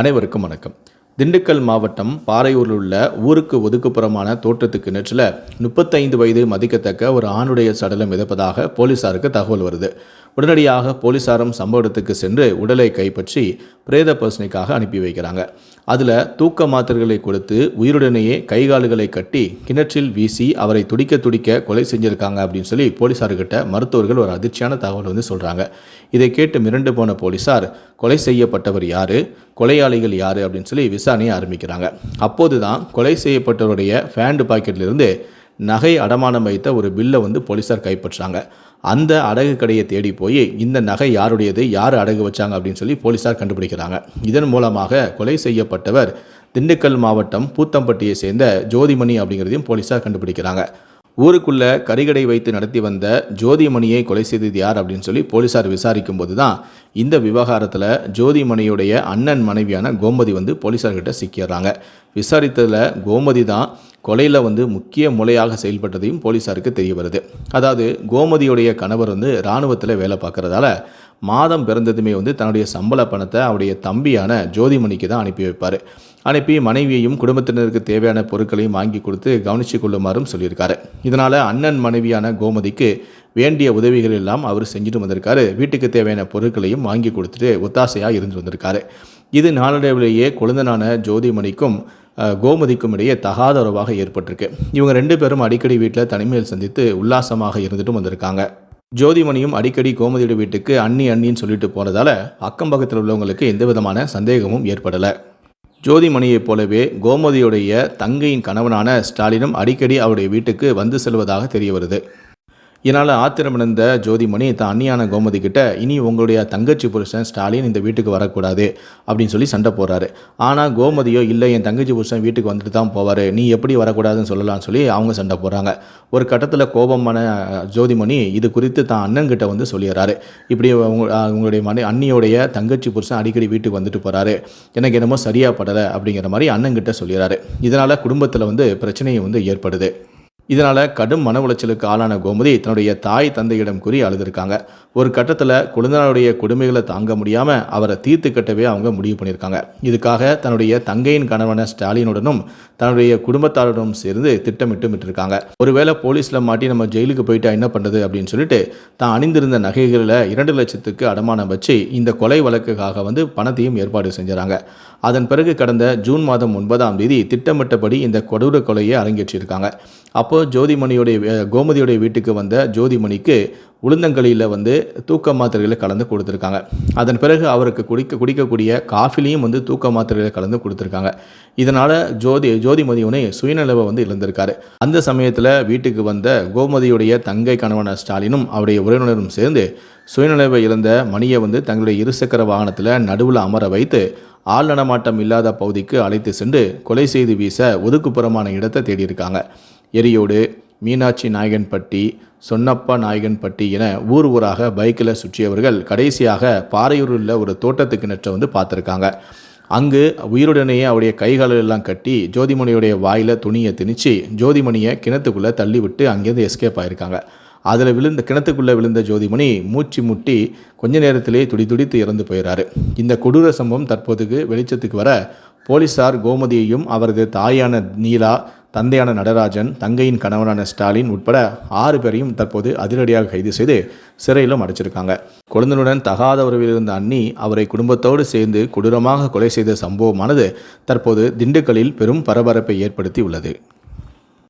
அனைவருக்கும் வணக்கம். திண்டுக்கல் மாவட்டம் பாறையூரில் உள்ள ஊருக்கு ஒதுக்குப்புறமான தோட்டத்துக்கு நெற்றில் முப்பத்தைந்து வயது மதிக்கத்தக்க ஒரு ஆணுடைய சடலம் மிதப்பதாக போலீசாருக்கு தகவல் வருது. உடனடியாக போலீசாரும் சம்பவ இடத்துக்கு சென்று உடலை கைப்பற்றி பிரேத பரிசோதனைக்காக அனுப்பி வைக்கிறாங்க. அதில் தூக்க மாத்திரைகளை கொடுத்து உயிருடனேயே கைகால்களை கட்டி கிணற்றில் வீசி அவரை துடிக்க துடிக்க கொலை செஞ்சிருக்காங்க அப்படின்னு சொல்லி போலீஸார்கிட்ட மருத்துவர்கள் ஒரு அதிர்ச்சியான தகவல் வந்து சொல்கிறாங்க இதை கேட்டு மிரண்டு போன போலீசார் கொலை செய்யப்பட்டவர் யார்? கொலையாளிகள் யார்? அப்படின்னு சொல்லி விசாரணையை ஆரம்பிக்கிறாங்க. அப்போது தான் கொலை செய்யப்பட்டவருடைய ஃபேண்டு பாக்கெட்லேருந்து நகை அடமானம் வைத்த ஒரு பில்லை வந்து போலீசார் கைப்பற்றாங்க. அந்த அடகு கடையை தேடி போய் இந்த நகை யாருடையது யார் அடகு வச்சாங்க அப்படின்னு சொல்லி போலீசார் கண்டுபிடிக்கிறாங்க. இதன் மூலமாக கொலை செய்யப்பட்டவர் திண்டுக்கல் மாவட்டம் பூத்தம்பட்டியை சேர்ந்த ஜோதிமணி அப்படிங்கிறதையும் போலீசார் கண்டுபிடிக்கிறாங்க. ஊருக்குள்ள கறிகடை வைத்து நடத்தி வந்த ஜோதிமணியை கொலை செய்தது யார் அப்படின்னு சொல்லி போலீசார் விசாரிக்கும் போது தான் இந்த விவகாரத்தில் ஜோதிமணியுடைய அண்ணன் மனைவியான கோமதி வந்து போலீஸார்கிட்ட சிக்கிடுறாங்க விசாரித்ததில் கோமதி தான் கொலையில் வந்து முக்கிய முறையாக செயல்பட்டதையும் போலீஸாருக்கு தெரிய வருது. அதாவது கோமதியுடைய கணவர் வந்து இராணுவத்தில் வேலை பார்க்குறதால மாதம் பிறந்ததுமே வந்து தன்னுடைய சம்பள பணத்தை அவருடைய தம்பியான ஜோதிமணிக்கு தான் அனுப்பி வைப்பார். அனுப்பி மனைவியையும் குடும்பத்தினருக்கு தேவையான பொருட்களையும் வாங்கி கொடுத்து கவனித்து கொள்ளுமாறும் சொல்லியிருக்காரு. இதனால் அண்ணன் மனைவியான கோமதிக்கு வேண்டிய உதவிகள் எல்லாம் அவர் செஞ்சுட்டு வந்திருக்காரு. வீட்டுக்கு தேவையான பொருட்களையும் வாங்கி கொடுத்துட்டு ஒத்தாசையாக இருந்து வந்திருக்காரு. இது நாளடைவிலேயே குழந்தனான ஜோதிமணிக்கும் கோமதிக்கும் இடையே தகாத உறவாக ஏற்பட்டிருக்கு. இவங்க ரெண்டு பேரும் அடிக்கடி வீட்டில் தனிமையில் சந்தித்து உல்லாசமாக இருந்துட்டும் வந்திருக்காங்க. ஜோதிமணியும் அடிக்கடி கோமதியோட வீட்டுக்கு அண்ணி அண்ணின்னு சொல்லிட்டு போனதால அக்கம் பக்கத்தில் உள்ளவங்களுக்கு எந்த விதமான சந்தேகமும் ஏற்படலை. ஜோதிமணியைப் போலவே கோமதியுடைய தங்கையின் கணவனான ஸ்டாலினும் அடிக்கடி அவருடைய வீட்டுக்கு வந்து செல்வதாக தெரிய வருது. இதனால் ஆத்திரமடைந்த ஜோதிமணி தான் அண்ணியான கோமதி கிட்ட இனி உங்களுடைய தங்கச்சி புருஷன் ஸ்டாலின் இந்த வீட்டுக்கு வரக்கூடாது அப்படின்னு சொல்லி சண்டை போடுறாரு. ஆனால் கோமதியோ இல்லை என் தங்கச்சி புருஷன் வீட்டுக்கு வந்துட்டு தான் போவார். நீ எப்படி வரக்கூடாதுன்னு சொல்லலாம்னு சொல்லி அவங்க சண்டை போடுறாங்க. ஒரு கட்டத்தில் கோபமான ஜோதிமணி இது குறித்து தான் அண்ணன்கிட்ட வந்து சொல்லிடுறாரு. இப்படி உங்க உங்களுடைய மனை அண்ணியோடைய தங்கச்சி புருஷன் அடிக்கடி வீட்டுக்கு வந்துட்டு போகிறாரு எனக்கு என்னமோ சரியாக படலை அப்படிங்கிற மாதிரி அண்ணன்கிட்ட சொல்லிடுறாரு. இதனால் குடும்பத்தில் வந்து பிரச்சனையும் வந்து ஏற்படுது. இதனால் கடும் மன உளைச்சலுக்கு ஆளான கோமதி தன்னுடைய தாய் தந்தையிடம் கூறி அழுதுருக்காங்க. ஒரு கட்டத்தில் குழந்தைகளுடைய கொடுமைகளை தாங்க முடியாமல் அவரை தீர்த்து கட்டவே அவங்க முடிவு பண்ணியிருக்காங்க இதுக்காக தன்னுடைய தங்கையின் கணவன ஸ்டாலினுடனும் தன்னுடைய குடும்பத்தாருடனும் சேர்ந்து திட்டமிட்டு விட்டுருக்காங்க ஒருவேளை போலீஸில் மாட்டி நம்ம ஜெயிலுக்கு போயிட்டா என்ன பண்ணுறது அப்படின்னு சொல்லிட்டு தான் அணிந்திருந்த நகைகளில் இரண்டு லட்சத்துக்கு அடமானம் வச்சு இந்த கொலை வழக்குக்காக வந்து பணத்தையும் ஏற்பாடு செஞ்சுறாங்க. அதன் பிறகு கடந்த ஜூன் மாதம் ஒன்பதாம் தேதி திட்டமிட்டபடி இந்த கொடூர கொலையை அரங்கேற்றியிருக்காங்க அப்போ ஜோதிமணியுடைய கோமதியுடைய வீட்டுக்கு வந்த ஜோதிமணிக்கு உளுந்தங்களியில் வந்து தூக்க மாத்திரைகளை கலந்து கொடுத்துருக்காங்க. அதன் பிறகு அவருக்கு குடிக்க குடிக்கக்கூடிய காஃபிலையும் வந்து தூக்க மாத்திரைகளை கலந்து கொடுத்துருக்காங்க. இதனால் ஜோதி ஜோதிமதியுனை சுயநலவை வந்து இழந்திருக்காரு. அந்த சமயத்தில் வீட்டுக்கு வந்த கோமதியுடைய தங்கை கணவன ஸ்டாலினும் அவருடைய உறவினரும் சேர்ந்து சுயநலவை இழந்த மணியை வந்து தங்களுடைய இருசக்கர வாகனத்தில் நடுவில் அமர வைத்து ஆள் நடமாட்டம் இல்லாத பகுதிக்கு அழைத்து சென்று கொலை செய்து வீச ஒதுக்குப்புறமான இடத்தை தேடியிருக்காங்க. எரியோடு மீனாட்சி நாயகன்பட்டி சொன்னப்பா நாயகன்பட்டி என ஊர் ஊராக பைக்கில் சுற்றியவர்கள் கடைசியாக பாறையூரில் உள்ள ஒரு தோட்டத்துக்கு கிணற்றை வந்து பார்த்துருக்காங்க. அங்கு உயிருடனேயே அவருடைய கைகாலெல்லாம் எல்லாம் கட்டி ஜோதிமணியுடைய வாயில் துணியை திணிச்சு ஜோதிமணியை கிணத்துக்குள்ளே தள்ளி விட்டு அங்கேருந்து எஸ்கேப் ஆயிருக்காங்க. அதில் விழுந்த கிணத்துக்குள்ளே விழுந்த ஜோதிமணி மூச்சு முட்டி கொஞ்ச நேரத்திலே துடி துடித்து இறந்து போயிறாரு. இந்த கொடூர சம்பவம் தற்போதுக்கு வெளிச்சத்துக்கு வர போலீசார் கோமதியையும் அவரது தாயான நீலா தந்தையான நடராஜன் தங்கையின் கணவனான ஸ்டாலின் உட்பட ஆறு பேரையும் தற்போது அதிரடியாக கைது செய்து சிறையிலும் அடைச்சிருக்காங்க. குழந்தையுடன் தகாத உறவில் இருந்த அண்ணி அவரை குடும்பத்தோடு சேர்ந்து கொடூரமாக கொலை செய்த சம்பவமானது தற்போது திண்டுக்கல்லில் பெரும் பரபரப்பை ஏற்படுத்தி உள்ளது